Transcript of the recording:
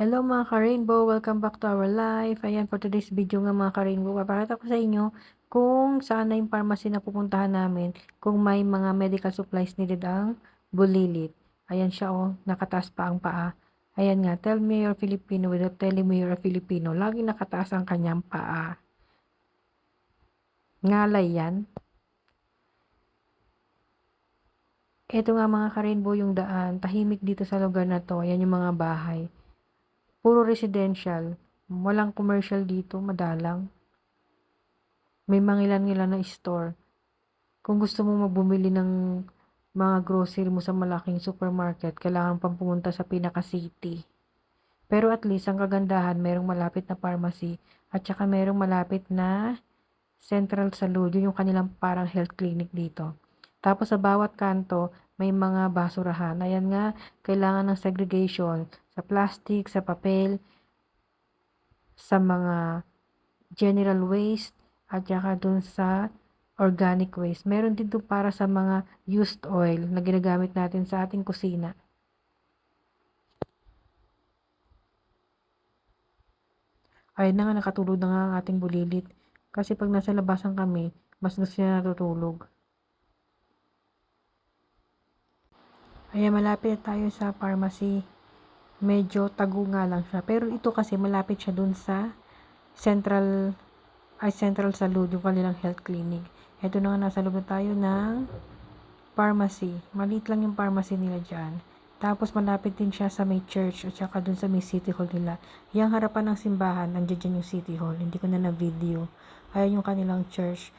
Hello mga ka-rainbow, welcome back to our life. Ayan, for today's video nga mga ka-rainbow, papakita ko sa inyo kung saan na yung pharmacy na pupuntahan namin, kung may mga medical supplies needed ang bulilit. Ayan siya oh, nakataas pa ang paa. Ayan nga, tell me you're Filipino without telling me you're Filipino. Lagi nakataas ang kanyang paa. Ngalay yan. Ito nga mga ka-rainbow yung daan. Tahimik dito sa lugar na to. Ayan yung mga bahay. Puro residential. Walang commercial dito, madalang. May mangilan-ngilan na store. Kung gusto mo magbumili ng mga grocery mo sa malaking supermarket, kailangan pang pumunta sa pinaka-city. Pero at least, ang kagandahan, merong malapit na pharmacy at saka merong malapit na central salud, yun yung kanilang parang health clinic dito. Tapos sa bawat kanto, may mga basurahan. Ayan nga, kailangan ng segregation sa plastic, sa papel, sa mga general waste, at saka dun sa organic waste. Meron din doon para sa mga used oil na ginagamit natin sa ating kusina. Ayun na nga, nakatulog na nga ang ating bulilit. Kasi pag nasa labasan kami, mas gusto niya natutulog. Ayan, malapit tayo sa pharmacy. Medyo tago nga lang siya. Pero ito kasi malapit siya dun sa central, ay central salud, yung kanilang health clinic. Ito na nga, nasa loob na tayo ng pharmacy. Maliit lang yung pharmacy nila dyan. Tapos malapit din siya sa may church at saka dun sa may city hall nila. Yung harapan ng simbahan, nandiyan dyan yung city hall. Hindi ko na na-video. Ayan yung kanilang church.